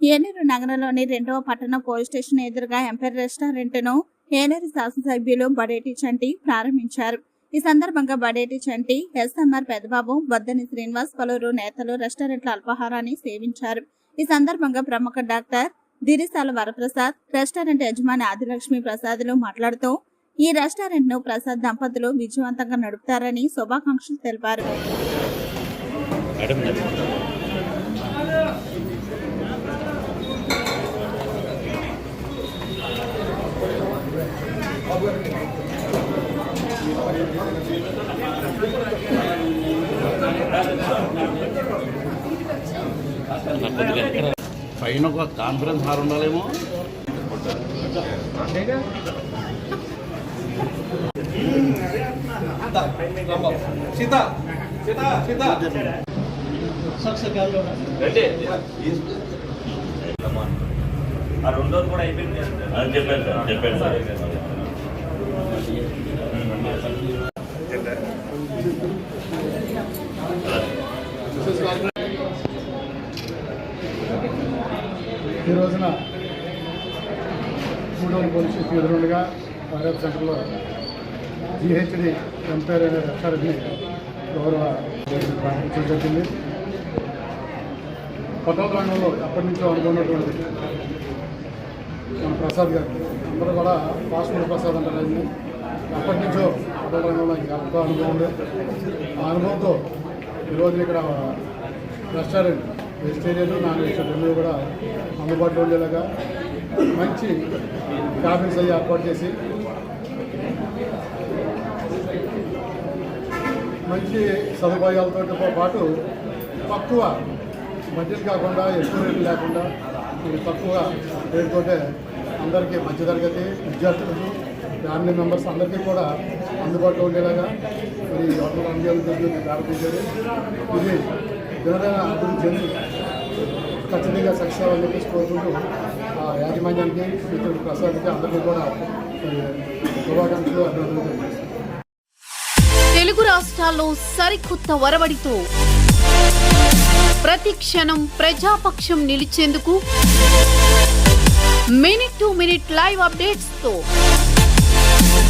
ఏలూరు నగరంలోని రెండవ పట్టణ పోలీస్ స్టేషన్ ఎదురుగా ఎంపైర్ రెస్టారెంట్ను ఏలూరు శాసనసభ్యులు బడేటి చంటి ప్రారంభించారు. ఈ సందర్భంగా బడేటి చంటి ఎస్ఎంఆర్ పెదబాబు బద్దని శ్రీనివాస్ పలువురు నేతలు రెస్టారెంట్ల అల్పాహారాన్ని సేవించారు. ఈ సందర్భంగా ప్రముఖ డాక్టర్ దిరిసాల వరప్రసాద్ రెస్టారెంట్ యజమాని ఆదిలక్ష్మి ప్రసాద్లు మాట్లాడుతూ ఈ రెస్టారెంట్ను ప్రసాద్ దంపతులు విజయవంతంగా నడుపుతారని శుభాకాంక్షలు తెలిపారు. పైన ఒక కాన్ఫరెన్స్ హాల్ ఉండాలేమో. సీత సీత సీత. ఆ రెండోది కూడా అయిపోయింది. అని చెప్పాను సార్ చెప్పాను సార్. ఈ రోజున మూడవ పోలీసు ఎదురుండగా భారత్ సెంటర్లో జిహెచ్డి ఎంపైర్ అనే రెస్టారెంట్ని గౌరవ ప్రారంభించడం జరిగింది. హోటల్ రంగంలో ఎప్పటి నుంచో అనుకున్నటువంటి మన ప్రసాద్ గారు అందరూ కూడా పాస్పోర్ట్ ప్రసాద్ అంటారు అప్పటి నుంచో హోటల్ రంగంలో ఎంతో అనుభవం ఉంది. ఆ అనుభవంతో ఈరోజు ఇక్కడ రెస్టారెంట్ వెజిటేరియన్ నాన్ వెజిటేరియన్ రెండు కూడా అందుబాటులో ఉండేలాగా మంచి క్యాబిన్స్ అవి ఏర్పాటు చేసి మంచి సదుపాయాలతో పాటు తక్కువ బడ్జెట్ కాకుండా ఎక్కువ రేట్లు లేకుండా తక్కువ రేటుతోటే అందరికీ మధ్యతరగతి విద్యార్థులకు ఫ్యామిలీ మెంబర్స్ అందరికీ కూడా అందుబాటులో ఉండేలాగా మరి ఈ హోటల్ రన్ ప్రారంభించారు ఇది దినదిన అభివృద్ధి చెంది ఖచ్చితంగా సక్సెస్ అవ్వాలని చెప్పేసి కోరుకుంటూ ఆ యాజమాన్యానికి మిత్రుడు ప్రసాద్కి అందరికీ కూడా శుభాకాంక్షలు అభివృద్ధి తెలుగు రాష్ట్రాల్లో సరికొత్త వరవడితో ప్రతి క్షణం ప్రజాపక్షం నిలిచేందుకు మినిట్ టు మినిట్ లైవ్ అప్డేట్స్తో